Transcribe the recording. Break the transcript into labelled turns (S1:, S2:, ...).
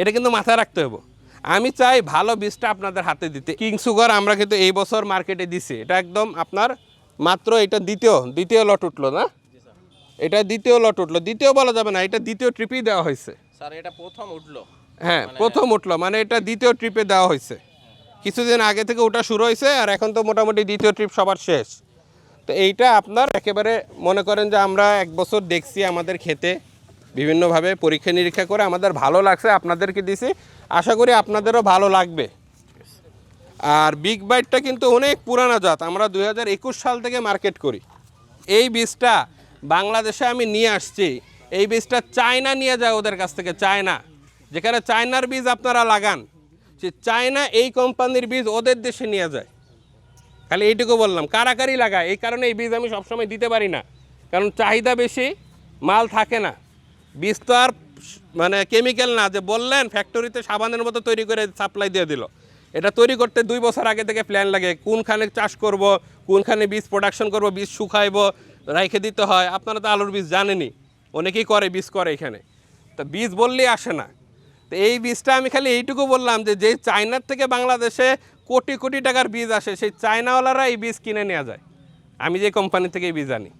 S1: এটা কিন্তু মাথায় রাখতে হবে আমি চাই ভালো বীজটা আপনাদের হাতে দিতে। কিং সুগার আমরা কিন্তু এই বছর মার্কেটে দিছি। এটা একদম আপনার মাত্র এটা দ্বিতীয় দ্বিতীয় লট উঠল না? এটা দ্বিতীয় লট উঠল। দ্বিতীয় বলা যাবে না এটা দ্বিতীয় ট্রিপই দেওয়া হয়েছে।
S2: স্যার এটা প্রথম উঠল।
S1: হ্যাঁ প্রথম উঠল মানে এটা দ্বিতীয় ট্রিপে দেওয়া হয়েছে। কিছুদিন আগে থেকে ওটা শুরু হয়েছে আর এখন তো মোটামুটি দ্বিতীয় ট্রিপ সবার শেষ। তো এইটা আপনার একেবারে মনে করেন যে আমরা এক বছর দেখছি আমাদের খেতে বিভিন্নভাবে পরীক্ষা নিরীক্ষা করে আমাদের ভালো লাগছে, আপনাদেরকে দিছি। আশা করি আপনাদেরও ভালো লাগবে। আর বিগ বাইটটা কিন্তু অনেক পুরানা জাত, আমরা দু হাজার একুশ সাল থেকে মার্কেট করি। এই বীজটা বাংলাদেশে আমি নিয়ে আসছি। এই বীজটা চায়না নিয়ে যায় ওদের কাছ থেকে, চায়না। যেখানে চায়নার বীজ আপনারা লাগান, সে চায়না এই কোম্পানির বীজ ওদের দেশে নিয়ে যায়। খালি এইটুকু বললাম কারাকারি লাগায়? এই কারণে এই বীজ আমি সবসময় দিতে পারি না। কারণ চাহিদা বেশি, মাল থাকে না। বীজ তো আর মানে কেমিক্যাল না, যে বললেন ফ্যাক্টরিতে সাবানের মতো তৈরি করে সাপ্লাই দিয়ে দিল। এটা তৈরি করতে দুই বছর আগে থেকে প্ল্যান লাগে, কোনখানে চাষ করব, কোনখানে বীজ প্রোডাকশন করব, বীজ শুকাইব রাইখে দিতে হয়। আপনারা তো আলুর বীজ জানেনই, অনেকেই করে, বীজ করে এখানে। তা বীজ বললেই আসে না। তো এই বীজটা আমি খালি এইটুকু বললাম যে যে চায়নার থেকে বাংলাদেশে কোটি কোটি টাকার বীজ আসে, সেই চায়নাওয়ালারা এই বীজ কিনে নেওয়া যায়। আমি যে কোম্পানি থেকে বীজ আনি।